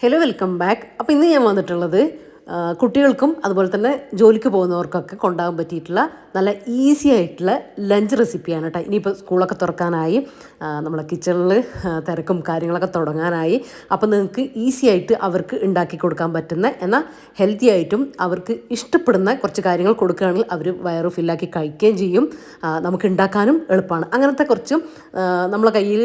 Hello welcome back അപ്പോൾ ഇന്ന് ഞാൻ വന്നിട്ടുള്ളത് കുട്ടികൾക്കും അതുപോലെ തന്നെ ജോലിക്ക് പോകുന്നവർക്കൊക്കെ കൊണ്ടാകാൻ പറ്റിയിട്ടുള്ള നല്ല ഈസി ആയിട്ടുള്ള ലഞ്ച് റെസിപ്പിയാണ് കേട്ടോ. ഇനിയിപ്പോൾ സ്കൂളൊക്കെ തുറക്കാനായി നമ്മളെ കിച്ചണിൽ തിരക്കും കാര്യങ്ങളൊക്കെ തുടങ്ങാനായി. അപ്പോൾ നിങ്ങൾക്ക് ഈസി ആയിട്ട് അവർക്ക് ഉണ്ടാക്കി കൊടുക്കാൻ പറ്റുന്ന എന്നാൽ ഹെൽത്തി ആയിട്ടും അവർക്ക് ഇഷ്ടപ്പെടുന്ന കുറച്ച് കാര്യങ്ങൾ കൊടുക്കുകയാണെങ്കിൽ അവർ വയറ് ഫില്ലാക്കി കഴിക്കുകയും ചെയ്യും. നമുക്ക് ഉണ്ടാക്കാനും എളുപ്പമാണ്. അങ്ങനത്തെ കുറച്ചും നമ്മളെ കയ്യിൽ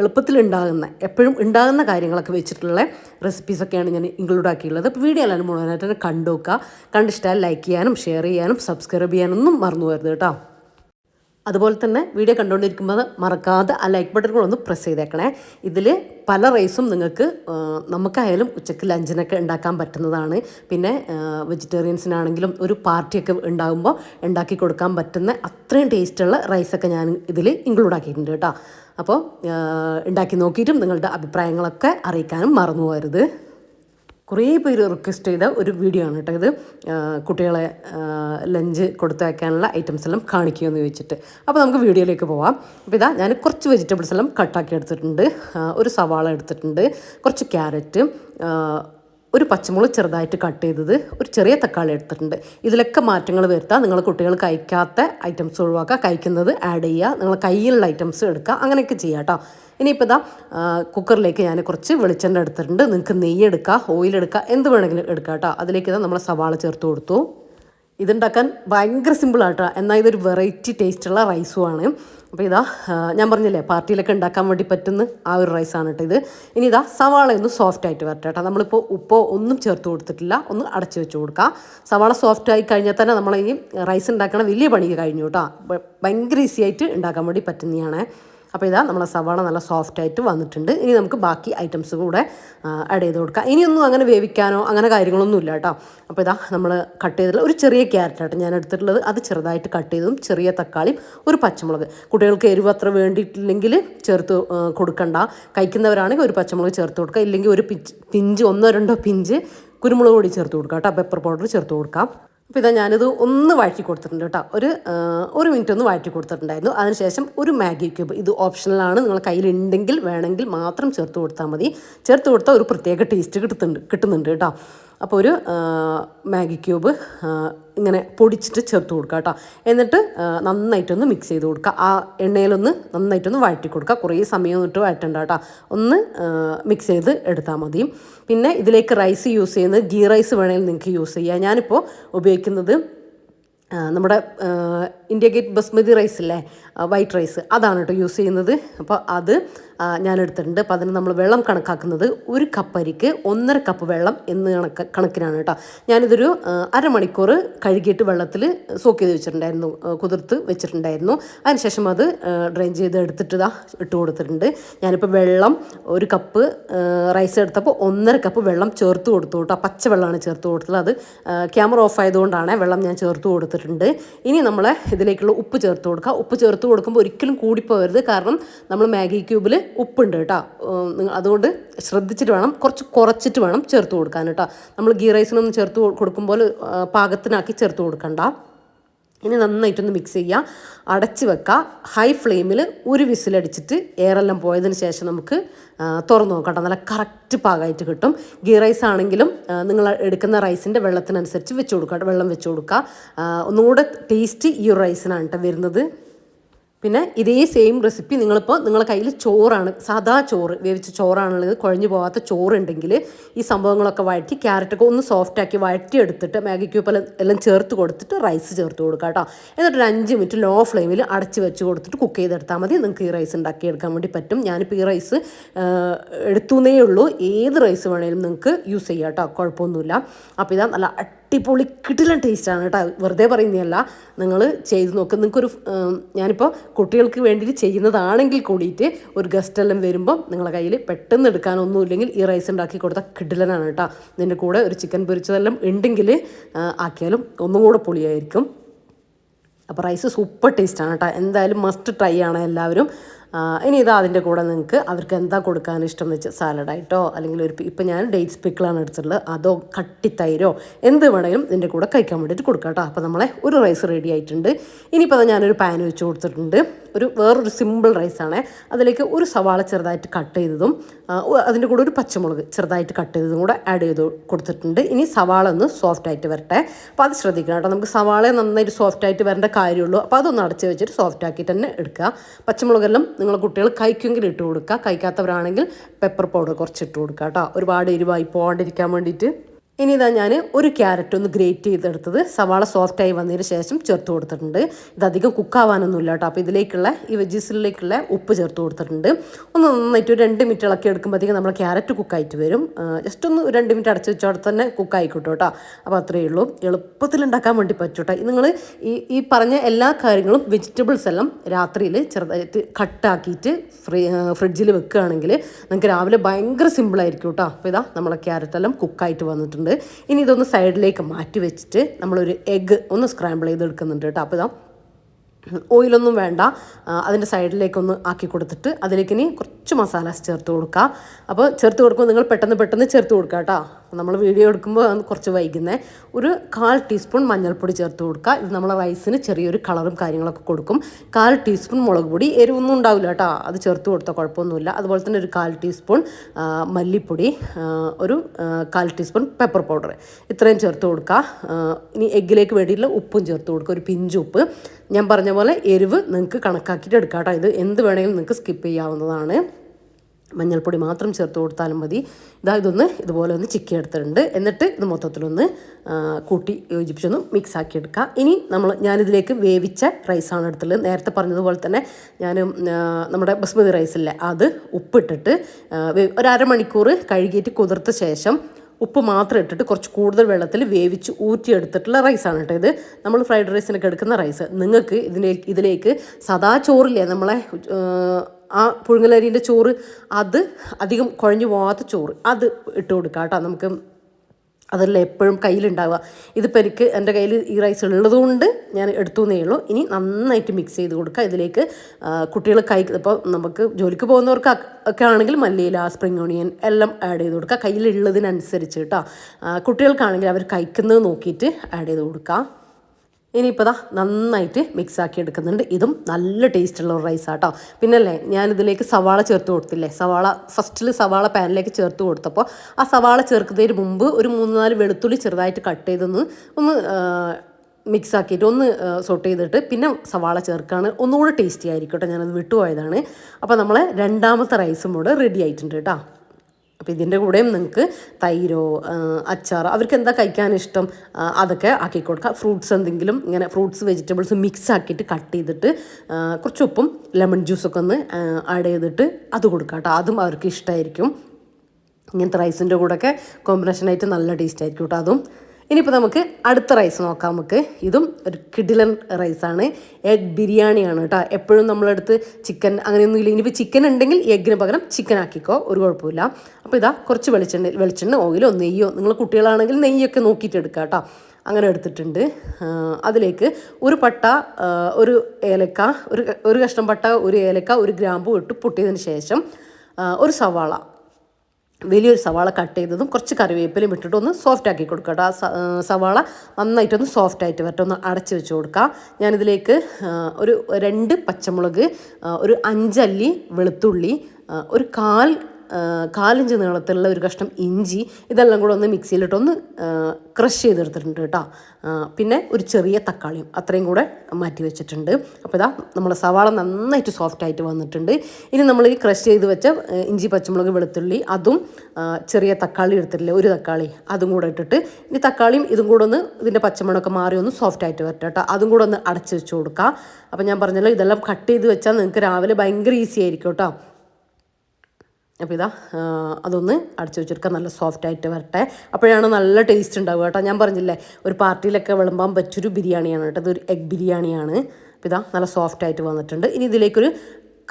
എളുപ്പത്തിൽ ഉണ്ടാകുന്ന എപ്പോഴും ഉണ്ടാകുന്ന കാര്യങ്ങളൊക്കെ വെച്ചിട്ടുള്ള റെസിപ്പീസൊക്കെയാണ് ഞാൻ ഇൻക്ലൂഡ് ആക്കിയുള്ളത് അപ്പോൾ വീഡിയോ എല്ലാവരും മുഴുവനായിട്ട് തന്നെ കണ്ടു നോക്കുക. കണ്ടിഷ്ടമായാൽ ലൈക്ക് ചെയ്യാനും ഷെയർ ചെയ്യാനും സബ്സ്ക്രൈബ് ചെയ്യാനൊന്നും മറന്നു പോകരുത് കേട്ടോ. അതുപോലെ തന്നെ വീഡിയോ കണ്ടുകൊണ്ടിരിക്കുമ്പോൾ മറക്കാതെ ആ ലൈക്ക് ബട്ടൺ കൂടെ ഒന്ന് പ്രസ് ചെയ്തേക്കണേ. ഇതിൽ പല റൈസും നിങ്ങൾക്ക് നമുക്കായാലും ഉച്ചയ്ക്ക് ലഞ്ചിനൊക്കെ ഉണ്ടാക്കാൻ പറ്റുന്നതാണ്. പിന്നെ വെജിറ്റേറിയൻസിനാണെങ്കിലും ഒരു പാർട്ടിയൊക്കെ ഉണ്ടാകുമ്പോൾ ഉണ്ടാക്കി കൊടുക്കാൻ പറ്റുന്ന അത്രയും ടേസ്റ്റുള്ള റൈസൊക്കെ ഞാൻ ഇതിൽ ഇൻക്ലൂഡ് ആക്കിയിട്ടുണ്ട് കേട്ടോ. അപ്പോൾ ഉണ്ടാക്കി നോക്കിയിട്ടും നിങ്ങളുടെ അഭിപ്രായങ്ങളൊക്കെ അറിയിക്കാനും മറന്നു പോകരുത്. കുറേ പേര് റിക്വസ്റ്റ് ചെയ്ത ഒരു വീഡിയോ ആണ് കേട്ടോ ഇത്. കുട്ടികളെ ലഞ്ച് കൊടുത്തു വയ്ക്കാനുള്ള ഐറ്റംസ് എല്ലാം കാണിക്കുമെന്ന് ചോദിച്ചിട്ട്. അപ്പോൾ നമുക്ക് വീഡിയോയിലേക്ക് പോവാം. അപ്പോൾ ഇതാ ഞാൻ കുറച്ച് വെജിറ്റബിൾസ് എല്ലാം കട്ടാക്കി എടുത്തിട്ടുണ്ട്. ഒരു സവാള എടുത്തിട്ടുണ്ട്. കുറച്ച് ക്യാരറ്റ് ഒരു പച്ചമുളക് ചെറുതായിട്ട് കട്ട് ചെയ്തത് ഒരു ചെറിയ തക്കാളി എടുത്തിട്ടുണ്ട്. ഇതിലൊക്കെ മാറ്റങ്ങൾ വരുത്താം. നിങ്ങൾ കുട്ടികൾ കഴിക്കാത്ത ഐറ്റംസ് ഒഴിവാക്കുക. കഴിക്കുന്നത് ആഡ് ചെയ്യുക. നിങ്ങൾ കയ്യിലുള്ള ഐറ്റംസ് എടുക്കുക. അങ്ങനെയൊക്കെ ചെയ്യാം കേട്ടോ ഇനിയിപ്പോൾ ഇതാ കുക്കറിലേക്ക് ഞാൻ കുറച്ച് വെളിച്ചെണ്ണ എടുത്തിട്ടുണ്ട്. നിങ്ങൾക്ക് നെയ്യ് എടുക്കുക ഓയിൽ എടുക്കുക എന്ത് വേണമെങ്കിലും എടുക്കുക കേട്ടോ അതിലേക്ക് ഇതാ നമ്മൾ സവാള ചേർത്ത് കൊടുത്തു. ഇതുണ്ടാക്കാൻ ഭയങ്കര സിമ്പിളാട്ടോ എന്നാൽ ഇതൊരു വെറൈറ്റി ടേസ്റ്റുള്ള റൈസുമാണ് അപ്പോൾ ഇതാ ഞാൻ പറഞ്ഞില്ലേ പാർട്ടിയിലൊക്കെ ഉണ്ടാക്കാൻ വേണ്ടി പറ്റുന്ന ആ ഒരു റൈസാണ് കേട്ടോ ഇത്. ഇനി ഇതാ സവാള ഒന്ന് സോഫ്റ്റ് ആയിട്ട് വരട്ടെ കേട്ടോ നമ്മളിപ്പോൾ ഉപ്പോ ഒന്നും ചേർത്ത് കൊടുത്തിട്ടില്ല ഒന്ന് അടച്ച് വെച്ച് കൊടുക്കുക സവാള സോഫ്റ്റ് ആയി കഴിഞ്ഞാൽ തന്നെ നമ്മൾ ഈ റൈസ് ഉണ്ടാക്കണ വലിയ പണിക്ക് കഴിഞ്ഞു കേട്ടോ ഭയങ്കര ഈസി ആയിട്ട് ഉണ്ടാക്കാൻ വേണ്ടി പറ്റുന്നതാണ്. അപ്പോൾ ഇതാ നമ്മളെ സവാള നല്ല സോഫ്റ്റ് ആയിട്ട് വന്നിട്ടുണ്ട്. ഇനി നമുക്ക് ബാക്കി ഐറ്റംസ് കൂടെ ആഡ് ചെയ്ത് കൊടുക്കാം. ഇനിയൊന്നും അങ്ങനെ വേവിക്കാനോ അങ്ങനെ കാര്യങ്ങളൊന്നും ഇല്ല കേട്ടോ. അപ്പോൾ ഇതാ നമ്മൾ കട്ട് ചെയ്തിട്ടുള്ള ഒരു ചെറിയ ക്യാരറ്റ് ആട്ടോ ഞാൻ എടുത്തിട്ടുള്ളത്. അത് ചെറുതായിട്ട് കട്ട് ചെയ്തതും ചെറിയ തക്കാളിയും ഒരു പച്ചമുളക്. കുട്ടികൾക്ക് എരിവ് അത്ര വേണ്ടിയിട്ടില്ലെങ്കിൽ ചേർത്ത് കൊടുക്കണ്ട. കഴിക്കുന്നവരാണെങ്കിൽ ഒരു പച്ചമുളക് ചേർത്ത് കൊടുക്കുക. ഇല്ലെങ്കിൽ ഒരു പിഞ്ച് പിഞ്ച് ഒന്നോ രണ്ടോ പിഞ്ച് കുരുമുളക് പൊടി ചേർത്ത് കൊടുക്കാം കേട്ടോ. പെപ്പർ പൗഡർ ചേർത്ത് കൊടുക്കാം. അപ്പോൾ ഇതാ ഞാനിത് ഒന്ന് വഴറ്റി കൊടുത്തിട്ടുണ്ട് കേട്ടോ. ഒരു ഒരു മിനിറ്റ് ഒന്ന് വഴറ്റി കൊടുത്തിട്ടുണ്ടായിരുന്നു. അതിനുശേഷം ഒരു മാഗി ക്യൂബ് ഇത് ഓപ്ഷണലാണ് നിങ്ങൾ കയ്യിലുണ്ടെങ്കിൽ വേണമെങ്കിൽ മാത്രം ചേർത്ത് കൊടുത്താൽ മതി. ചേർത്ത് കൊടുത്താൽ ഒരു പ്രത്യേക ടേസ്റ്റ് കിട്ടുന്നുണ്ട് കിട്ടുന്നുണ്ട് കേട്ടോ. അപ്പോൾ ഒരു മാഗി ക്യൂബ് ഇങ്ങനെ പൊടിച്ചിട്ട് ചേർത്ത് കൊടുക്കുക കേട്ടോ എന്നിട്ട് നന്നായിട്ടൊന്ന് മിക്സ് ചെയ്ത് കൊടുക്കുക ആ എണ്ണയിലൊന്ന് നന്നായിട്ടൊന്ന് വഴറ്റി കൊടുക്കുക കുറേ സമയം ഇട്ട് വഴറ്റണ്ട കേട്ടോ ഒന്ന് മിക്സ് ചെയ്ത് എടുത്താൽ മതി. പിന്നെ ഇതിലേക്ക് റൈസ് യൂസ് ചെയ്യുന്നത് ഗീ റൈസ് വേണമെങ്കിൽ നിങ്ങൾക്ക് യൂസ് ചെയ്യാം. ഞാനിപ്പോൾ ഉപയോഗിക്കുന്നത് നമ്മുടെ ഇന്ത്യ ഗേറ്റ് ബസ്മതി റൈസ് അല്ലേ വൈറ്റ് റൈസ് അതാണ് കേട്ടോ യൂസ് ചെയ്യുന്നത്. അപ്പോൾ അത് ഞാൻ എടുത്തിട്ടുണ്ട് അപ്പോൾ അതിന് നമ്മൾ വെള്ളം കണക്കാക്കുന്നത് ഒരു കപ്പ് അരിക്ക് ഒന്നര കപ്പ് വെള്ളം എന്ന് കണക്ക് കണക്കിനാണ് കേട്ടോ. ഞാനിതൊരു അരമണിക്കൂർ കഴുകിയിട്ട് വെള്ളത്തിൽ സോക്ക് ചെയ്ത് വെച്ചിട്ടുണ്ടായിരുന്നു കുതിർത്ത് വെച്ചിട്ടുണ്ടായിരുന്നു. അതിനുശേഷം അത് ഡ്രെയിൻ ചെയ്ത് എടുത്തിട്ട് ഇതാ ഇട്ട് കൊടുത്തിട്ടുണ്ട്. ഞാനിപ്പോൾ വെള്ളം ഒരു കപ്പ് റൈസ് എടുത്തപ്പോൾ ഒന്നര കപ്പ് വെള്ളം ചേർത്ത് കൊടുത്തു കേട്ടോ. പച്ച വെള്ളമാണ് ചേർത്ത് കൊടുത്തത്. അത് ക്യാമറ ഓഫ് ആയതുകൊണ്ടാണ് വെള്ളം ഞാൻ ചേർത്ത് കൊടുത്തിട്ടുണ്ട്. ഇനി നമ്മൾ ഇതിലേക്കുള്ള ഉപ്പ് ചേർത്ത് കൊടുക്കുക ഉപ്പ് ചേർത്ത് കൊടുക്കുമ്പോൾ ഒരിക്കലും കൂടിപ്പോകരുത്. കാരണം നമ്മൾ മാഗി ക്യൂബിൽ ഉപ്പുണ്ട് കേട്ടോ. അതുകൊണ്ട് ശ്രദ്ധിച്ചിട്ട് വേണം കുറച്ച് കുറച്ചിട്ട് വേണം ചേർത്ത് കൊടുക്കാൻ കേട്ടോ. നമ്മൾ ഗീ റൈസിനൊന്നും ചേർത്ത് കൊടുക്കുമ്പോൾ പാകത്തിനാക്കി ചേർത്ത് കൊടുക്കണ്ട. ഇനി നന്നായിട്ടൊന്ന് മിക്സ് ചെയ്യുക അടച്ച് വെക്കുക ഹൈ ഫ്ലെയിമിൽ ഒരു വിസിലടിച്ചിട്ട് എയറെല്ലാം പോയതിന് ശേഷം നമുക്ക് തുറന്ന് നോക്കാം നല്ല കറക്റ്റ് പാകമായിട്ട് കിട്ടും. ഗീ റൈസ് ആണെങ്കിലും നിങ്ങൾ എടുക്കുന്ന റൈസിന്റെ വെള്ളത്തിനനുസരിച്ച് വെച്ച് കൊടുക്കുക വെള്ളം വെച്ച് കൊടുക്കുക ഒന്നുകൂടെ ടേസ്റ്റ് ഈ റൈസിനാണ് കേട്ടോ വരുന്നത്. പിന്നെ ഇതേ സെയിം റെസിപ്പി നിങ്ങളിപ്പോൾ നിങ്ങളുടെ കയ്യിൽ ചോറാണ് സാധാ ചോറ് വേവിച്ച ചോറാണുള്ളത് കുഴഞ്ഞു പോകാത്ത ചോറുണ്ടെങ്കിൽ ഈ സംഭവങ്ങളൊക്കെ വഴറ്റി ക്യാരറ്റൊക്കെ ഒന്ന് സോഫ്റ്റ് ആക്കി വഴറ്റി എടുത്തിട്ട് മാഗി ക്യൂപ്പ് എല്ലാം എല്ലാം ചേർത്ത് കൊടുത്തിട്ട് റൈസ് ചേർത്ത് കൊടുക്കുക കേട്ടോ. എന്നിട്ട് ഒരു അഞ്ച് മിനിറ്റ് ലോ ഫ്ലെയിമിൽ അടച്ച് വെച്ച് കൊടുത്തിട്ട് കുക്ക് ചെയ്തെടുത്താൽ മതി. നിങ്ങൾക്ക് ഈ റൈസ് ഉണ്ടാക്കിയെടുക്കാൻ വേണ്ടി പറ്റും. ഞാനിപ്പോൾ ഈ റൈസ് എടുത്തുന്നേ ഉള്ളൂ ഏത് റൈസ് വേണേലും നിങ്ങൾക്ക് യൂസ് ചെയ്യാം കേട്ടോ. കുഴപ്പമൊന്നുമില്ല. അപ്പോൾ ഇതാ നല്ല അടിപൊളി കിടിലൻ ടേസ്റ്റാണ് കേട്ടോ. വെറുതെ പറയുന്നതല്ല. നിങ്ങൾ ചെയ്ത് നോക്ക്. നിങ്ങൾക്കൊരു ഞാനിപ്പോൾ കുട്ടികൾക്ക് വേണ്ടിയിട്ട് ചെയ്യുന്നതാണെങ്കിൽ കൂടിയിട്ട് ഒരു ഗസ്റ്റ് എല്ലാം വരുമ്പോൾ നിങ്ങളുടെ കയ്യിൽ പെട്ടെന്ന് എടുക്കാനൊന്നും ഇല്ലെങ്കിൽ ഈ റൈസ് ഉണ്ടാക്കി കൊടുത്താൽ കിടിലനാണ് കേട്ടോ. ഇതിന്റെ കൂടെ ഒരു ചിക്കൻ പൊരിച്ചതെല്ലാം ഉണ്ടെങ്കിൽ ആക്കിയാലും ഒന്നും കൂടെ പൊളിയായിരിക്കും. അപ്പോൾ റൈസ് സൂപ്പർ ടേസ്റ്റാണ് കേട്ടോ. എന്തായാലും മസ്റ്റ് ട്രൈ ആണ് എല്ലാവരും. ഇനി ഇതാ അതിന്റെ കൂടെ നിങ്ങൾക്ക് അവർക്ക് എന്താ കൊടുക്കാൻ ഇഷ്ടം എന്ന് വെച്ചാൽ സാലഡായിട്ടോ അല്ലെങ്കിൽ ഒരു ഇപ്പം ഞാൻ ഡേറ്റ്സ് പിക്കിളാണ് എടുത്തിട്ടുള്ളത്. അതോ കട്ടിത്തൈരോ എന്ത് വേണമെങ്കിലും ഇതിന്റെ കൂടെ കഴിക്കാൻ വേണ്ടിയിട്ട് കൊടുക്കാം കേട്ടോ. അപ്പോൾ നമ്മളെ ഒരു റൈസ് റെഡി ആയിട്ടുണ്ട്. ഇനിയിപ്പോൾ അത് ഞാനൊരു പാൻ വെച്ച് കൊടുത്തിട്ടുണ്ട്. ഒരു വേറൊരു സിമ്പിൾ റൈസാണ് അതിലേക്ക് ഒരു സവാള ചെറുതായിട്ട് കട്ട് ചെയ്തതും അതിന്റെ കൂടെ ഒരു പച്ചമുളക് ചെറുതായിട്ട് കട്ട് ചെയ്തതും കൂടെ ആഡ് ചെയ്ത് കൊടുത്തിട്ടുണ്ട്. ഇനി സവാള ഒന്ന് സോഫ്റ്റ് ആയിട്ട് വരട്ടെ. അപ്പോൾ അത് ശ്രദ്ധിക്കണം കേട്ടോ. നമുക്ക് സവാള നന്നായിട്ട് സോഫ്റ്റ് ആയിട്ട് വരേണ്ട കാര്യമുള്ളൂ. അപ്പോൾ അതൊന്ന് അടച്ച് വെച്ചിട്ട് സോഫ്റ്റ് ആക്കിയിട്ട് തന്നെ എടുക്കുക. പച്ചമുളകെല്ലാം നിങ്ങൾ കുട്ടികൾ കഴിക്കുമെങ്കിൽ ഇട്ട് കൊടുക്കുക. കഴിക്കാത്തവരാണെങ്കിൽ പെപ്പർ പൗഡർ കുറച്ച് ഇട്ട് കൊടുക്കുക കേട്ടോ. ഒരുപാട് എരിവായി പോകാണ്ടിരിക്കാൻ വേണ്ടിയിട്ട്. ഇനി ഇതാ ഞാൻ ഒരു ക്യാരറ്റ് ഒന്ന് ഗ്രേറ്റ് ചെയ്തെടുത്തത് സവാള സോഫ്റ്റായി വന്നതിന് ശേഷം ചേർത്ത് കൊടുത്തിട്ടുണ്ട്. ഇത് അധികം കുക്കാവാനൊന്നുമില്ല കേട്ടോ. അപ്പോൾ ഇതിലേക്കുള്ള ഈ വെജീസിലേക്കുള്ള ഉപ്പ് ചേർത്ത് കൊടുത്തിട്ടുണ്ട്. ഒന്ന് നന്നായിട്ട് ഒരു രണ്ട് മിനിറ്റ് ഇളക്കി എടുക്കുമ്പോഴത്തേക്കും നമ്മുടെ ക്യാരറ്റ് കുക്കായിട്ട് വരും. ജസ്റ്റ് ഒന്ന് രണ്ട് മിനിറ്റ് അടച്ച് വെച്ചോടെ തന്നെ കുക്കായിക്കോട്ടോ കിട്ടും. അപ്പോൾ അത്രയേ ഉള്ളൂ. എളുപ്പത്തിൽ ഉണ്ടാക്കാൻ വേണ്ടി പറ്റും കേട്ടോ. നിങ്ങൾ ഈ ഈ പറഞ്ഞ എല്ലാ കാര്യങ്ങളും വെജിറ്റബിൾസ് എല്ലാം രാത്രിയിൽ ചെറുതായിട്ട് കട്ടാക്കിയിട്ട് ഫ്രീ ഫ്രിഡ്ജിൽ വെക്കുകയാണെങ്കിൽ നിങ്ങൾക്ക് രാവിലെ ഭയങ്കര സിമ്പിളായിരിക്കും കേട്ടോ. അപ്പോൾ ഇതാ നമ്മളെ ക്യാരറ്റ് എല്ലാം കുക്കായിട്ട് വന്നിട്ടുണ്ട്. ഇനി ഇതൊന്ന് സൈഡിലേക്ക് മാറ്റി വെച്ചിട്ട് നമ്മളൊരു എഗ്ഗ് ഒന്ന് സ്ക്രാമ്പിൾ ചെയ്തെടുക്കുന്നുണ്ട് കേട്ടോ. അപ്പോൾ ഇതാ ഓയിലൊന്നും വേണ്ട. അതിന്റെ സൈഡിലേക്കൊന്ന് ആക്കി കൊടുത്തിട്ട് അതിലേക്ക് ഇനി കുറച്ച് മസാലാസ് ചേർത്ത് കൊടുക്കുക അപ്പോൾ ചേർത്ത് കൊടുക്കുമ്പോൾ നിങ്ങൾ പെട്ടെന്ന് പെട്ടെന്ന് ചേർത്ത് കൊടുക്കുക കേട്ടോ. നമ്മൾ വീഡിയോ എടുക്കുമ്പോൾ കുറച്ച് വൈകുന്നത് ഒരു കാൽ ടീസ്പൂൺ മഞ്ഞൾപ്പൊടി ചേർത്ത് കൊടുക്കുക. ഇത് നമ്മളെ റൈസിന് ചെറിയൊരു കളറും കാര്യങ്ങളൊക്കെ കൊടുക്കും. കാൽ ടീസ്പൂൺ മുളക് പൊടി. എരിവൊന്നും ഉണ്ടാവില്ല കേട്ടോ. അത് ചേർത്ത് കൊടുത്താൽ കുഴപ്പമൊന്നുമില്ല. അതുപോലെ തന്നെ ഒരു കാൽ ടീസ്പൂൺ മല്ലിപ്പൊടി ഒരു കാൽ ടീസ്പൂൺ പെപ്പർ പൗഡർ ഇത്രയും ചേർത്ത് കൊടുക്കുക. ഇനി എഗ്ഗിലേക്ക് വേണ്ടിയിട്ടുള്ള ഉപ്പും ചേർത്ത് കൊടുക്കുക. ഒരു പിഞ്ച് ഉപ്പ്. ഞാൻ പറഞ്ഞ പോലെ എരിവ് നിങ്ങൾക്ക് കണക്കാക്കിയിട്ട് എടുക്കാം കേട്ടോ. ഇത് എന്ത് വേണമെങ്കിലും നിങ്ങൾക്ക് സ്കിപ്പ് ചെയ്യാവുന്നതാണ്. മഞ്ഞൾപ്പൊടി മാത്രം ചേർത്ത് കൊടുത്താലും മതി. ഇതാ ഇതൊന്ന് ഇതുപോലെ ഒന്ന് ചിക്കി എടുത്തിട്ടുണ്ട്. എന്നിട്ട് ഇത് മൊത്തത്തിലൊന്ന് കൂട്ടി യോജിപ്പിച്ചൊന്ന് മിക്സ് ആക്കി എടുക്കുക ഇനി നമ്മൾ ഞാനിതിലേക്ക് വേവിച്ച റൈസാണ് എടുത്തുള്ളത് നേരത്തെ പറഞ്ഞതുപോലെ തന്നെ ഞാൻ നമ്മുടെ ബസ്മതി റൈസില്ലേ അത് ഉപ്പിട്ടിട്ട് ഒരു കഴുകിയിട്ട് കുതിർത്ത ശേഷം ഉപ്പ് മാത്രം ഇട്ടിട്ട് കുറച്ച് കൂടുതൽ വെള്ളത്തിൽ വേവിച്ച് ഊറ്റിയെടുത്തിട്ടുള്ള റൈസാണ് കേട്ടോ ഇത്. നമ്മൾ ഫ്രൈഡ് റൈസിനൊക്കെ എടുക്കുന്ന റൈസ് നിങ്ങൾക്ക് ഇതിലേക്ക് ഇതിലേക്ക് സദാ ചോറില്ലേ നമ്മളെ ആ പുഴുങ്ങലരിന്റെ ചോറ് അത് അധികം കുഴഞ്ഞു പോകാത്ത ചോറ്. അത് ഇട്ട് കൊടുക്കാം കേട്ടോ നമുക്ക്. അതല്ല എപ്പോഴും കയ്യിലുണ്ടാവുക. ഇതിപ്പോൾ എനിക്ക് എന്റെ കയ്യിൽ ഈ റൈസ് ഉള്ളതുകൊണ്ട് ഞാൻ എടുത്തു എന്നേ ഉള്ളൂ. ഇനി നന്നായിട്ട് മിക്സ് ചെയ്ത് കൊടുക്കുക. ഇതിലേക്ക് കുട്ടികൾ കൈ ഇപ്പോൾ നമുക്ക് ജോലിക്ക് പോകുന്നവർക്ക് ഒക്കെ- ആണെങ്കിൽ മല്ലിയില സ്പ്രിംഗ് ഓണിയൻ എല്ലാം ആഡ് ചെയ്ത് കൊടുക്കുക. കയ്യിലുള്ളതിനനുസരിച്ച് കേട്ടോ. കുട്ടികൾക്കാണെങ്കിൽ അവർ കഴിക്കുന്നത് നോക്കിയിട്ട് ആഡ് ചെയ്ത് കൊടുക്കുക. ഇനിയിപ്പോൾ ദാ നന്നായിട്ട് മിക്സ് ആക്കി എടുക്കുന്നുണ്ട്. ഇതും നല്ല ടേസ്റ്റുള്ള ഒരു റൈസ് ആട്ടോ. പിന്നല്ലേ ഞാനിതിലേക്ക് സവാള ചേർത്ത് കൊടുത്തില്ലേ? സവാള ഫസ്റ്റിൽ സവാള പാനിലേക്ക് ചേർത്ത് കൊടുത്തപ്പോൾ ആ സവാള ചേർക്കുന്നതിന് മുമ്പ് ഒരു മൂന്ന് നാല് വെളുത്തുള്ളി ചെറുതായിട്ട് കട്ട് ചെയ്തൊന്ന് ഒന്ന് മിക്സ് ആക്കിയിട്ട് ഒന്ന് സോട്ട് ചെയ്തിട്ട് പിന്നെ സവാള ചേർക്കുകയാണ് ഒന്നുകൂടെ ടേസ്റ്റി ആയിരിക്കും കേട്ടോ. ഞാനത് വിട്ടുപോയതാണ് അപ്പോൾ നമ്മളെ രണ്ടാമത്തെ റൈസും കൂടെ റെഡി ആയിട്ടുണ്ട് കേട്ടോ. അപ്പോൾ ഇതിന്റെ കൂടെയും നിങ്ങൾക്ക് തൈരോ അച്ചാർ അവർക്ക് എന്താ കഴിക്കാൻ ഇഷ്ടം? അതൊക്കെ ആക്കി കൊടുക്കുക ഫ്രൂട്ട്സ് എന്തെങ്കിലും ഇങ്ങനെ ഫ്രൂട്ട്സ് വെജിറ്റബിൾസ് മിക്സ് ആക്കിയിട്ട് കട്ട് ചെയ്തിട്ട് കുറച്ച് ഉപ്പും ലെമൺ ജ്യൂസൊക്കെ ഒന്ന് ആഡ് ചെയ്തിട്ട് അത് കൊടുക്കുക കേട്ടോ. അതും അവർക്ക് ഇഷ്ടമായിരിക്കും ഇങ്ങനത്തെ റൈസിന്റെ കൂടെയൊക്കെ കോമ്പിനേഷനായിട്ട് നല്ല ടേസ്റ്റ് ആയിരിക്കും കേട്ടോ അതും. ഇനിയിപ്പോൾ നമുക്ക് അടുത്ത റൈസ് നോക്കാം നമുക്ക്. ഇതും ഒരു കിഡിലൻ റൈസാണ് എഗ് ബിരിയാണിയാണ് കേട്ടോ. എപ്പോഴും നമ്മളെടുത്ത് ചിക്കൻ അങ്ങനെയൊന്നും ഇല്ല ഇനിയിപ്പോൾ ചിക്കൻ ഉണ്ടെങ്കിൽ എഗ്ഗിന് പകരം ചിക്കൻ ആക്കിക്കോ. ഒരു കുഴപ്പമില്ല അപ്പോൾ ഇതാ കുറച്ച് വെളിച്ചെണ്ണ വെളിച്ചെണ്ണ ഓയിലോ നെയ്യോ നിങ്ങൾ കുട്ടികളാണെങ്കിൽ നെയ്യൊക്കെ നോക്കിയിട്ട് എടുക്കുക കേട്ടോ. അങ്ങനെ എടുത്തിട്ടുണ്ട്. അതിലേക്ക് ഒരു പട്ട ഒരു ഏലക്ക ഒരു ഒരു കഷ്ണം പട്ട ഒരു ഏലക്ക ഒരു ഗ്രാമ്പു ഇട്ട് പൊട്ടിയതിന് ശേഷം ഒരു സവാള. വലിയൊരു സവാള കട്ട് ചെയ്തതും കുറച്ച് കറിവേപ്പിലും ഇട്ടിട്ട് ഒന്ന് സോഫ്റ്റ് ആക്കി കൊടുക്കുക കേട്ടോ ആ സവാള നന്നായിട്ടൊന്ന് സോഫ്റ്റ് ആയിട്ട് വരട്ടെ. ഒന്ന് അടച്ച് വെച്ച് കൊടുക്കുക ഞാനിതിലേക്ക് ഒരു രണ്ട് പച്ചമുളക് ഒരു അഞ്ചല്ലി വെളുത്തുള്ളി ഒരു കാൽ കാലിഞ്ച് നീളത്തിലുള്ള ഒരു കഷ്ണം ഇഞ്ചി ഇതെല്ലാം കൂടെ ഒന്ന് മിക്സിയിലിട്ടൊന്ന് ക്രഷ് ചെയ്തെടുത്തിട്ടുണ്ട് കേട്ടോ. പിന്നെ ഒരു ചെറിയ തക്കാളിയും അത്രയും കൂടെ മാറ്റി വെച്ചിട്ടുണ്ട്. അപ്പോൾ ഇതാ നമ്മുടെ സവാള നന്നായിട്ട് സോഫ്റ്റ് ആയിട്ട് വന്നിട്ടുണ്ട്. ഇനി നമ്മൾ ഈ ക്രഷ് ചെയ്ത് വെച്ച ഇഞ്ചി പച്ചമുളക് വെളുത്തുള്ളി അതും ചെറിയ തക്കാളി എടുത്തിട്ടില്ലേ ഒരു തക്കാളി അതും കൂടെ ഇട്ടിട്ട് ഇനി തക്കാളിയും ഇതും കൂടെ ഒന്ന് ഇതിന്റെ പച്ചമുളകൊക്കെ മാറി ഒന്ന് സോഫ്റ്റ് ആയിട്ട് വരട്ടെ കേട്ടോ. അതും കൂടെ ഒന്ന് അടച്ച് വെച്ച് കൊടുക്കുക അപ്പോൾ ഞാൻ പറഞ്ഞല്ലോ ഇതെല്ലാം കട്ട് ചെയ്ത് വെച്ചാൽ നിങ്ങൾക്ക് രാവിലെ ഭയങ്കര ഈസി ആയിരിക്കും കേട്ടോ. അപ്പോൾ ഇതാ അതൊന്ന് അടച്ചു വെച്ചെടുക്കുക നല്ല സോഫ്റ്റായിട്ട് വരട്ടെ. അപ്പോഴാണ് നല്ല ടേസ്റ്റ് ഉണ്ടാവുക കേട്ടോ. ഞാൻ പറഞ്ഞില്ലേ ഒരു പാർട്ടിയിലൊക്കെ വിളമ്പാൻ പറ്റൊരു ബിരിയാണിയാണ് കേട്ടോ. ഇതൊരു എഗ് ബിരിയാണിയാണ്. അപ്പോൾ ഇതാ നല്ല സോഫ്റ്റായിട്ട് വന്നിട്ടുണ്ട്. ഇനി ഇതിലേക്കൊരു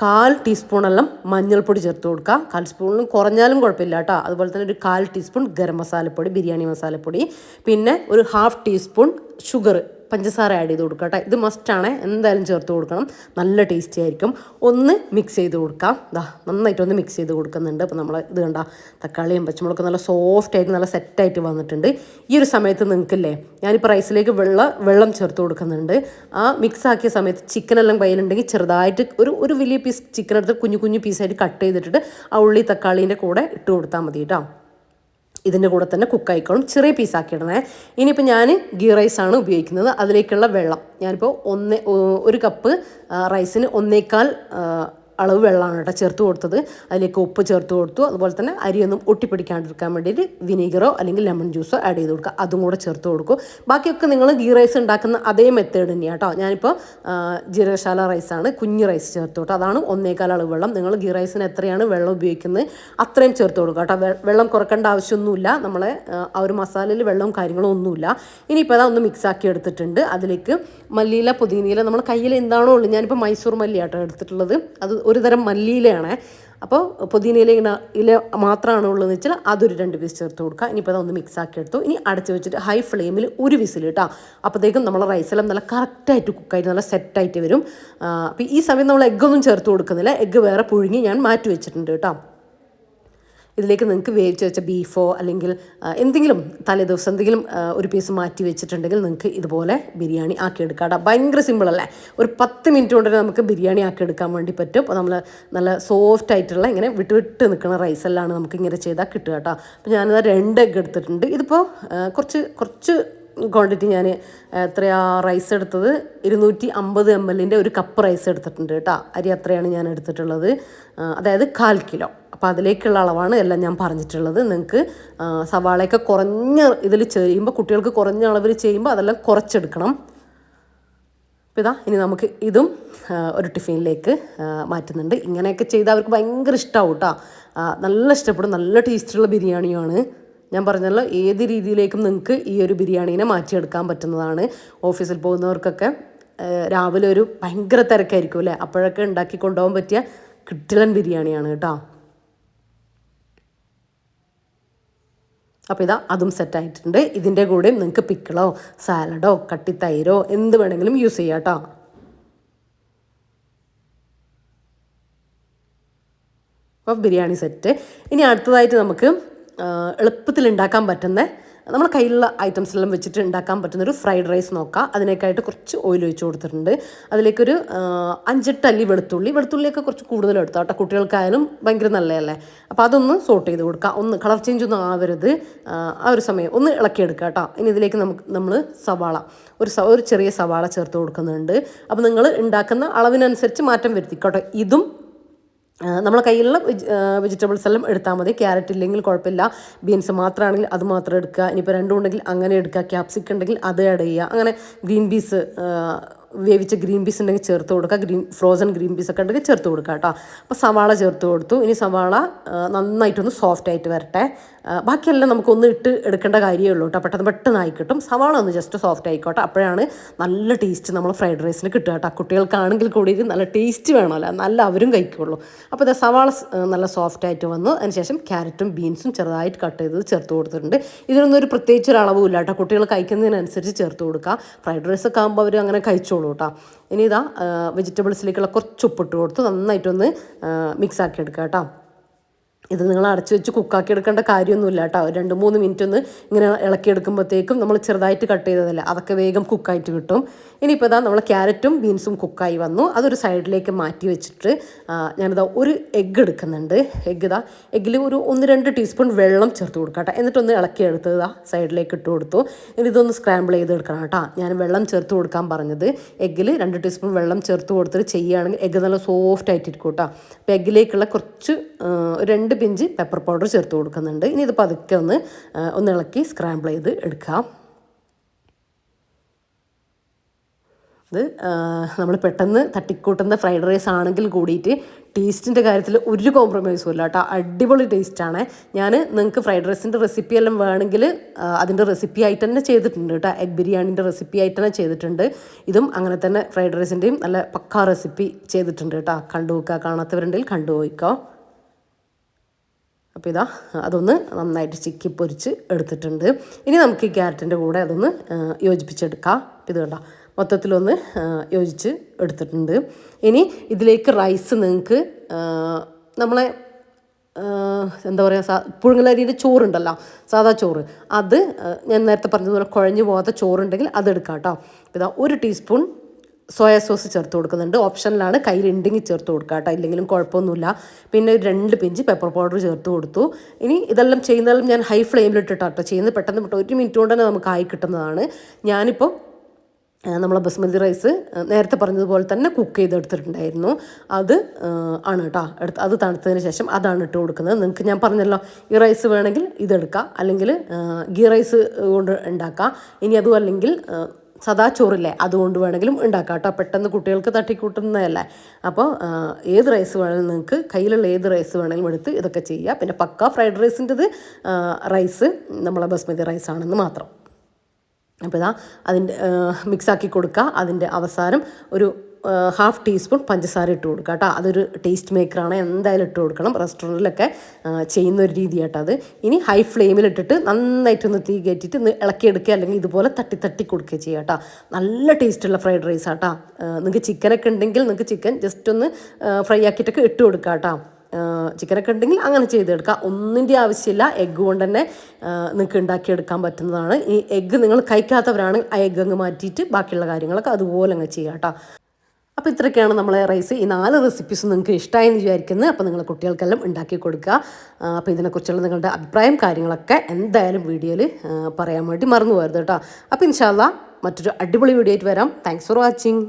കാൽ ടീസ്പൂണെല്ലാം മഞ്ഞൾപ്പൊടി ചേർത്ത് കൊടുക്കുക. കാൽ സ്പൂണിലും കുറഞ്ഞാലും കുഴപ്പമില്ല കേട്ടോ. അതുപോലെ തന്നെ ഒരു കാൽ ടീസ്പൂൺ ഗരം മസാലപ്പൊടി ബിരിയാണി മസാലപ്പൊടി. പിന്നെ ഒരു ഹാഫ് ടീസ്പൂൺ ഷുഗർ പഞ്ചസാര ആഡ് ചെയ്ത് കൊടുക്കുക കേട്ടോ. ഇത് മസ്റ്റാണ് എന്തായാലും ചേർത്ത് കൊടുക്കണം. നല്ല ടേസ്റ്റി ആയിരിക്കും. ഒന്ന് മിക്സ് ചെയ്ത് കൊടുക്കാം. ദാ നന്നായിട്ട് ഒന്ന് മിക്സ് ചെയ്ത് കൊടുക്കുന്നുണ്ട്. അപ്പോൾ നമ്മൾ ഇത് കണ്ട തക്കാളിയും പച്ചമുളകും നല്ല സോഫ്റ്റ് ആയിട്ട് നല്ല സെറ്റായിട്ട് വന്നിട്ടുണ്ട്. ഈ ഒരു സമയത്ത് നിങ്ങൾക്കില്ലേ ഞാനിപ്പോൾ റൈസിലേക്ക് വെള്ള വെള്ളം ചേർത്ത് കൊടുക്കുന്നുണ്ട്. ആ മിക്സ് ആക്കിയ സമയത്ത് ചിക്കനെല്ലാം കയ്യിലുണ്ടെങ്കിൽ ചെറുതായിട്ട് ഒരു ഒരു വലിയ പീസ് ചിക്കൻ എടുത്ത് കുഞ്ഞു കുഞ്ഞു പീസായിട്ട് കട്ട് ചെയ്തിട്ട് ആ ഉള്ളി തക്കാളീന്റെ കൂടെ ഇട്ട് കൊടുത്താൽ മതി കേട്ടോ. ഇതിന്റെ കൂടെ തന്നെ കുക്കായിക്കോളും ചെറിയ പീസാക്കി ഇടണേ ഇനിയിപ്പോൾ ഞാൻ ഗീ റൈസാണ് ഉപയോഗിക്കുന്നത്. അതിലേക്കുള്ള വെള്ളം. ഞാനിപ്പോൾ ഒന്ന് ഒരു കപ്പ് റൈസിന് ഒന്നേക്കാൽ ആ, അളവ് വെള്ളമാണ് കേട്ടോ ചേർത്ത് കൊടുത്തത്. അതിലേക്ക് ഉപ്പ് ചേർത്ത് കൊടുത്തു. അതുപോലെ തന്നെ അരിയൊന്നും ഒട്ടിപ്പിടിക്കാണ്ടിരിക്കാൻ വേണ്ടിയിട്ട് വിനീഗറോ അല്ലെങ്കിൽ ലെമൺ ജ്യൂസോ ആഡ് ചെയ്ത് കൊടുക്കുക. അതും കൂടെ ചേർത്ത് കൊടുക്കും. ബാക്കിയൊക്കെ നിങ്ങൾ ഗീ റൈസ് ഉണ്ടാക്കുന്ന അതേ മെത്തേഡ് തന്നെയാണ് കേട്ടോ. ഞാനിപ്പോൾ ജീരകശാല റൈസാണ് കുഞ്ഞ് റൈസ് ചേർത്ത് കൊടുത്തു അതാണ് ഒന്നേകാൽ അളവ് വെള്ളം. നിങ്ങൾ ഗീ റൈസിന് എത്രയാണ് വെള്ളം ഉപയോഗിക്കുന്നത് അത്രയും ചേർത്ത് കൊടുക്കുക കേട്ടോ. വെള്ളം കുറക്കേണ്ട ആവശ്യമൊന്നുമില്ല. നമ്മളെ ആ, ഒരു മസാലയിൽ വെള്ളവും കാര്യങ്ങളും ഒന്നുമില്ല. ഇനിയിപ്പോൾ അതൊന്ന് ഒന്ന് മിക്സ് ആക്കി എടുത്തിട്ടുണ്ട്. അതിലേക്ക് മല്ലിയില പുതിനയില. നമ്മൾ കയ്യിൽ എന്താണോ ഉള്ളൂ ഞാനിപ്പോൾ മൈസൂർ മല്ലിയാട്ടോ എടുത്തിട്ടുള്ളത്. അത് ഒരു തരം മല്ലിയിലയാണ്. അപ്പോൾ പുതിനയില ഇങ്ങനെ ഇല മാത്രമാണ് ഉള്ളതെന്ന് വെച്ചാൽ അതൊരു രണ്ട് പീസ് ചേർത്ത് കൊടുക്കുക. ഇനിയിപ്പോൾ അതൊന്ന് മിക്സ് ആക്കി എടുത്തു. ഇനി അടച്ച് വെച്ചിട്ട് ഹൈ ഫ്ലെയിമിൽ ഒരു വിസിൽ കേട്ടോ. അപ്പോഴത്തേക്കും നമ്മൾ റൈസെല്ലാം നല്ല കറക്റ്റായിട്ട് കുക്കായിട്ട് നല്ല സെറ്റായിട്ട് വരും. അപ്പോൾ ഈ സമയം നമ്മൾ എഗ്ഗൊന്നും ചേർത്ത് കൊടുക്കുന്നില്ല. എഗ്ഗ് വേറെ പുഴുങ്ങി ഞാൻ മാറ്റി വെച്ചിട്ടുണ്ട് കേട്ടോ. ഇതിലേക്ക് നിങ്ങൾക്ക് വേവിച്ച് വെച്ച ബീഫോ അല്ലെങ്കിൽ എന്തെങ്കിലും തലേ ദിവസം എന്തെങ്കിലും ഒരു പീസ് മാറ്റി വെച്ചിട്ടുണ്ടെങ്കിൽ നിങ്ങൾക്ക് ഇതുപോലെ ബിരിയാണി ആക്കിയെടുക്കാം കേട്ടോ. ഭയങ്കര സിമ്പിൾ അല്ലേ? ഒരു പത്ത് മിനിറ്റ് കൊണ്ട് നമുക്ക് ബിരിയാണി ആക്കിയെടുക്കാൻ വേണ്ടി പറ്റും. അപ്പോൾ നമ്മൾ നല്ല സോഫ്റ്റ് ആയിട്ടുള്ള ഇങ്ങനെ വിട്ട് വിട്ട് നിൽക്കുന്ന റൈസെല്ലാം നമുക്ക് ഇങ്ങനെ ചെയ്താൽ കിട്ടുക കേട്ടോ. അപ്പോൾ ഞാനിത് രണ്ട് എഗ്ഗ് എടുത്തിട്ടുണ്ട്. ഇതിപ്പോൾ കുറച്ച് കുറച്ച് ക്വാണ്ടിറ്റി ഞാൻ എത്രയാ റൈസ് എടുത്തത്? ഇരുന്നൂറ്റി അമ്പത് എം എല്ലിന്റെ ഒരു കപ്പ് റൈസ് എടുത്തിട്ടുണ്ട് കേട്ടോ. അരി അത്രയാണ് ഞാൻ എടുത്തിട്ടുള്ളത്. അതായത് കാൽ കിലോ. അപ്പോൾ അതിലേക്കുള്ള അളവാണ് എല്ലാം ഞാൻ പറഞ്ഞിട്ടുള്ളത്. നിങ്ങൾക്ക് സവാളയൊക്കെ കുറഞ്ഞ ഇതിൽ ചെയ്യുമ്പോൾ കുട്ടികൾക്ക് കുറഞ്ഞ അളവിൽ ചെയ്യുമ്പോൾ അതെല്ലാം കുറച്ചെടുക്കണം. അപ്പോൾ ഇതാ ഇനി നമുക്ക് ഇതും ഒരു ടിഫിനിലേക്ക് മാറ്റുന്നുണ്ട്. ഇങ്ങനെയൊക്കെ ചെയ്താൽ അവർക്ക് ഭയങ്കര ഇഷ്ടമാവും കേട്ടോ നല്ല ഇഷ്ടപ്പെടും. നല്ല ടേസ്റ്റുള്ള ബിരിയാണിയാണ്. ഞാൻ പറഞ്ഞല്ലോ ഏത് രീതിയിലേക്കും നിങ്ങൾക്ക് ഈ ഒരു ബിരിയാണീനെ മാറ്റിയെടുക്കാൻ പറ്റുന്നതാണ്. ഓഫീസിൽ പോകുന്നവർക്കൊക്കെ രാവിലെ ഒരു ഭയങ്കര തിരക്കായിരിക്കും അല്ലേ അപ്പോഴൊക്കെ ഉണ്ടാക്കി കൊണ്ടുപോകാൻ പറ്റിയ കിട്ടിലൻ ബിരിയാണിയാണ് കേട്ടോ അപ്പോൾ ഇതാ അതും സെറ്റായിട്ടുണ്ട് ഇതിന്റെ കൂടെ നിങ്ങൾക്ക് പിക്കിളോ സാലഡോ കട്ടിത്തൈരോ എന്ത് വേണമെങ്കിലും യൂസ് ചെയ്യാം കേട്ടോ അപ്പോൾ ബിരിയാണി സെറ്റ് ഇനി അടുത്തതായിട്ട് നമുക്ക് എളുപ്പത്തിൽ ഉണ്ടാക്കാൻ പറ്റുന്ന നമ്മുടെ കയ്യിലുള്ള ഐറ്റംസിലെല്ലാം വെച്ചിട്ട് ഉണ്ടാക്കാൻ പറ്റുന്നൊരു ഫ്രൈഡ് റൈസ് നോക്കാം. അതിനേക്കായിട്ട് കുറച്ച് ഓയിൽ ഒഴിച്ച് കൊടുത്തിട്ടുണ്ട്. അതിലേക്കൊരു അഞ്ചെട്ട് അല്ലി വെളുത്തുള്ളി. വെളുത്തുള്ളിയൊക്കെ കുറച്ച് കൂടുതൽ എടുത്തു കേട്ടോ. കുട്ടികൾക്കായാലും ഭയങ്കര നല്ലതല്ലേ? അപ്പോൾ അതൊന്ന് സോട്ട് ചെയ്ത് കൊടുക്കുക ഒന്ന് കളർ ചേഞ്ച് ഒന്നും ആവരുത്. ആ, ഒരു സമയം ഒന്ന് ഇളക്കിയെടുക്കുക കേട്ടോ. ഇനി ഇതിലേക്ക് നമുക്ക് നമ്മൾ സവാള ഒരു ഒരു ചെറിയ സവാള ചേർത്ത് കൊടുക്കുന്നുണ്ട്. അപ്പോൾ നിങ്ങൾ ഉണ്ടാക്കുന്ന അളവിനനുസരിച്ച് മാറ്റം വരുത്തിക്കോട്ടെ. ഇതും നമ്മളെ കയ്യിലുള്ള വെജ് വെജിറ്റബിൾസ് എല്ലാം എടുത്താൽ മതി. ക്യാരറ്റ് ഇല്ലെങ്കിൽ കുഴപ്പമില്ല. ബീൻസ് മാത്രമാണെങ്കിൽ അത് മാത്രം എടുക്കുക. ഇനിയിപ്പോൾ രണ്ടും ഉണ്ടെങ്കിൽ അങ്ങനെ എടുക്കുക. ക്യാപ്സിക്കം ഉണ്ടെങ്കിൽ അത് ആഡ് ചെയ്യുക. അങ്ങനെ ഗ്രീൻ പീസ് വേവിച്ച ഗ്രീൻ പീസ് ഉണ്ടെങ്കിൽ ചേർത്ത് കൊടുക്കുക. ഗ്രീൻ ഫ്രോസൺ ഗ്രീൻ പീസ് ഒക്കെ ഉണ്ടെങ്കിൽ ചേർത്ത് കൊടുക്കുക കേട്ടോ. അപ്പോൾ സവാള ചേർത്ത് കൊടുത്തു. ഇനി സവാള നന്നായിട്ടൊന്ന് സോഫ്റ്റ് ആയിട്ട് വരട്ടെ. ബാക്കിയെല്ലാം നമുക്കൊന്ന് ഇട്ട് എടുക്കേണ്ട കാര്യമേ ഉള്ളൂ കേട്ടോ. പെട്ടെന്ന് പെട്ടെന്ന് ആയി കിട്ടും. സവാള ഒന്ന് ജസ്റ്റ് സോഫ്റ്റ് ആയിക്കോട്ടെ. അപ്പോഴാണ് നല്ല ടേസ്റ്റ് നമ്മൾ ഫ്രൈഡ് റൈസിന് കിട്ടുക കേട്ടോ. കുട്ടികൾക്കാണെങ്കിൽ കൂടി നല്ല ടേസ്റ്റ് വേണമല്ലോ. നല്ല അവരും കഴിക്കുള്ളൂ. അപ്പോൾ ഇത് സവാള നല്ല സോഫ്റ്റ് ആയിട്ട് വന്നു. അതിനുശേഷം ക്യാരറ്റും ബീൻസും ചെറുതായിട്ട് കട്ട് ചെയ്തത് ചേർത്ത് കൊടുത്തിട്ടുണ്ട്. ഇതിനൊന്നും ഒരു പ്രത്യേകിച്ച് ഒരു അളവുമില്ല കേട്ടോ. കുട്ടികൾ കഴിക്കുന്നതിനനുസരിച്ച് ചേർത്ത് കൊടുക്കുക ഫ്രൈഡ് റൈസ് ഒക്കെ ആകുമ്പോൾ അവർ അങ്ങനെ കഴിച്ചോളൂ കേട്ടോ ഇനി ഇതാ വെജിറ്റബിൾസിലേക്കുള്ള കുറച്ച് ഉപ്പിട്ട് കൊടുത്ത് നന്നായിട്ടൊന്ന് മിക്സ് ആക്കി എടുക്കുക കേട്ടോ ഇത് നിങ്ങൾ അടച്ചു വെച്ച് കുക്കാക്കി എടുക്കേണ്ട കാര്യമൊന്നുമില്ല കേട്ടോ. രണ്ട് മൂന്ന് മിനിറ്റ് ഒന്ന് ഇങ്ങനെ ഇളക്കി ഇളക്കിയെടുക്കുമ്പോഴത്തേക്കും നമ്മൾ ചെറുതായിട്ട് കട്ട് ചെയ്തതല്ല അതൊക്കെ വേഗം കുക്കായിട്ട് കിട്ടും. ഇനിയിപ്പോൾ ഇതാ നമ്മൾ ക്യാരറ്റും ബീൻസും കുക്കായി വന്നു. അതൊരു സൈഡിലേക്ക് മാറ്റി വെച്ചിട്ട് ഞാനിതാ ഒരു എഗ്ഗ് എടുക്കുന്നുണ്ട്. എഗ്ഗ് ഇതാ എഗ്ഗിൽ ഒരു ഒന്ന് രണ്ട് ടീസ്പൂൺ വെള്ളം ചേർത്ത് കൊടുക്കാം കേട്ടോ. എന്നിട്ടൊന്ന് ഇളക്കി എടുത്ത് ഇതാ സൈഡിലേക്ക് ഇട്ട് കൊടുത്തു. ഇനി ഇതൊന്ന് സ്ക്രാമ്പിൾ ചെയ്ത് എടുക്കണം കേട്ടോ. ഞാൻ വെള്ളം ചേർത്ത് കൊടുക്കാൻ പറഞ്ഞത്. എഗ്ഗിൽ രണ്ട് ടീസ്പൂൺ വെള്ളം ചേർത്ത് കൊടുത്തിട്ട് ചെയ്യുകയാണെങ്കിൽ എഗ്ഗ് നല്ല സോഫ്റ്റ് ആയിട്ടിരിക്കും കേട്ടോ. അപ്പോൾ എഗ്ഗിലേക്കുള്ള കുറച്ച് ഒരു രണ്ട് പിഞ്ച് പെപ്പർ പൗഡർ ചേർത്ത് കൊടുക്കുന്നുണ്ട്. ഇനി ഇത് പതുക്കെ ഒന്ന് ഒന്ന് ഇളക്കി സ്ക്രാമ്പിൾ ചെയ്ത് എടുക്കാം ഇത് നമ്മൾ പെട്ടെന്ന് തട്ടിക്കൂട്ടുന്ന ഫ്രൈഡ് റൈസ് ആണെങ്കിൽ കൂടിയിട്ട് ടേസ്റ്റിന്റെ കാര്യത്തിൽ ഒരു കോംപ്രമൈസും ഇല്ല കേട്ടോ. അടിപൊളി ടേസ്റ്റാണ് ഞാൻ നിങ്ങൾക്ക് ഫ്രൈഡ് റൈസിന്റെ റെസിപ്പി എല്ലാം വേണമെങ്കിൽ അതിന്റെ റെസിപ്പി ആയിട്ട് തന്നെ ചെയ്തിട്ടുണ്ട് കേട്ടോ. എഗ് ബിരിയാണിന്റെ റെസിപ്പി ആയിട്ട് തന്നെ ചെയ്തിട്ടുണ്ട്. ഇതും അങ്ങനെ തന്നെ ഫ്രൈഡ് റൈസിന്റെയും നല്ല പക്കാ റെസിപ്പി ചെയ്തിട്ടുണ്ട് കേട്ടോ. കണ്ടു നോക്കുക. കാണാത്തവരുണ്ടെങ്കിൽ കണ്ടു പോയിക്കോ അപ്പോൾ ഇതാ അതൊന്ന് നന്നായിട്ട് ചിക്കി പൊരിച്ച് എടുത്തിട്ടുണ്ട്. ഇനി നമുക്ക് ഈ ക്യാരറ്റിന്റെ കൂടെ അതൊന്ന് യോജിപ്പിച്ചെടുക്കാം. ഇത് കണ്ടോ മൊത്തത്തിലൊന്ന് യോജിച്ച് എടുത്തിട്ടുണ്ട്. ഇനി ഇതിലേക്ക് റൈസ് നിങ്ങൾക്ക് നമ്മളെ എന്താ പറയുക പുഴുങ്ങലരിയുടെ ചോറുണ്ടല്ലോ സാധാ ചോറ്. അത് ഞാൻ നേരത്തെ പറഞ്ഞതുപോലെ കുഴഞ്ഞു പോകാത്ത ചോറുണ്ടെങ്കിൽ അതെടുക്കാം കേട്ടോ. ഇതാ ഒരു ടീസ്പൂൺ സോയാ സോസ് ചേർത്ത് കൊടുക്കുന്നുണ്ട്. ഓപ്ഷനിലാണ് കയ്യിൽ ഉണ്ടെങ്കിൽ ചേർത്ത് കൊടുക്കുക കേട്ടോ. ഇല്ലെങ്കിലും കുഴപ്പമൊന്നുമില്ല. പിന്നെ രണ്ട് പിഞ്ച് പെപ്പർ പൗഡർ ചേർത്ത് കൊടുത്തു. ഇനി ഇതെല്ലാം ചെയ്യുന്നതെല്ലാം ഞാൻ ഹൈ ഫ്ലെയിമിലിട്ടിട്ടാണ് കേട്ടോ ചെയ്യുന്നത്. പെട്ടെന്ന് പെട്ടെന്ന് ഒരു മിനിറ്റ് കൊണ്ട് തന്നെ നമുക്ക് ആയി കിട്ടുന്നതാണ്. ഞാനിപ്പോൾ നമ്മൾ ബസ്മതി റൈസ് നേരത്തെ പറഞ്ഞതുപോലെ തന്നെ കുക്ക് ചെയ്തെടുത്തിട്ടുണ്ടായിരുന്നു. അത് ആണ് കേട്ടോ. എടുത്ത് അത് തണുത്തതിന് ശേഷം അതാണ് ഇട്ട് കൊടുക്കുന്നത്. നിങ്ങൾക്ക് ഞാൻ പറഞ്ഞല്ലോ ഈ റൈസ് വേണമെങ്കിൽ ഇതെടുക്കാം. അല്ലെങ്കിൽ ഗീ റൈസ് കൊണ്ട് ഉണ്ടാക്കാം. ഇനി അതും അല്ലെങ്കിൽ സദാ ചോറില്ലേ അതുകൊണ്ട് വേണമെങ്കിലും ഉണ്ടാക്കാം കേട്ടോ. പെട്ടെന്ന് കുട്ടികൾക്ക് തട്ടിക്കൂട്ടുന്നതല്ലേ. അപ്പോൾ ഏത് റൈസ് വേണമെങ്കിലും നിങ്ങൾക്ക് കയ്യിലുള്ള ഏത് റൈസ് വേണമെങ്കിലും എടുത്ത് ഇതൊക്കെ ചെയ്യുക പിന്നെ പക്ക ഫ്രൈഡ് റൈസിന്റെത് റൈസ് നമ്മളെ ബസ്മതി റൈസ് ആണെന്ന് മാത്രം. അപ്പോൾ ഇതാ അതിന്റെ മിക്സാക്കി കൊടുക്കുക. അതിന്റെ അവസാനം ഒരു ഹാഫ് ടീസ്പൂൺ പഞ്ചസാര ഇട്ട് കൊടുക്കുക കേട്ടോ. അതൊരു ടേസ്റ്റ് മേക്കറാണ് എന്തായാലും ഇട്ട് കൊടുക്കണം. റെസ്റ്റോറന്റിലൊക്കെ ചെയ്യുന്ന ഒരു രീതി കേട്ടോ അത്. ഇനി ഹൈ ഫ്ലെയിമിൽ ഇട്ടിട്ട് നന്നായിട്ടൊന്ന് തീ കയറ്റിയിട്ട് ഒന്ന് ഇളക്കിയെടുക്കുക. അല്ലെങ്കിൽ ഇതുപോലെ തട്ടി തട്ടി കൊടുക്കുക ചെയ്യുക കേട്ടോ. നല്ല ടേസ്റ്റുള്ള ഫ്രൈഡ് റൈസ് ആട്ടോ നിങ്ങൾക്ക് ചിക്കനൊക്കെ ഉണ്ടെങ്കിൽ നിങ്ങൾക്ക് ചിക്കൻ ജസ്റ്റ് ഒന്ന് ഫ്രൈ ആക്കിയിട്ടൊക്കെ ഇട്ട് കൊടുക്കുക കേട്ടോ. ചിക്കനൊക്കെ ഉണ്ടെങ്കിൽ അങ്ങനെ ചെയ്തെടുക്കാം ഒന്നിന്റെ ആവശ്യമില്ല. എഗ്ഗ് കൊണ്ട് തന്നെ നിങ്ങൾക്ക് ഉണ്ടാക്കിയെടുക്കാൻ പറ്റുന്നതാണ്. ഈ എഗ്ഗ് നിങ്ങൾ കഴിക്കാത്തവരാണെങ്കിൽ ആ എഗ്ഗ് അങ്ങ് മാറ്റിയിട്ട് ബാക്കിയുള്ള കാര്യങ്ങളൊക്കെ അതുപോലെ അങ്ങ് ചെയ്യാം കേട്ടോ. അപ്പോൾ ഇത്രയൊക്കെയാണ് നമ്മളെ റൈസ് ഈ നാല് റെസിപ്പീസ് നിങ്ങൾക്ക് ഇഷ്ടമായി എന്ന് വിചാരിക്കുന്നത് അപ്പോൾ നിങ്ങൾ കുട്ടികൾക്കെല്ലാം ഉണ്ടാക്കി കൊടുക്കുക. അപ്പോൾ ഇതിനെക്കുറിച്ചുള്ള നിങ്ങളുടെ അഭിപ്രായം കാര്യങ്ങളൊക്കെ എന്തായാലും വീഡിയോയിൽ പറയാൻ വേണ്ടി മറന്നു പോകരുത് കേട്ടോ. അപ്പോൾ ഇൻഷാല്ല മറ്റൊരു അടിപൊളി വീഡിയോ ആയിട്ട് വരാം. Thanks for watching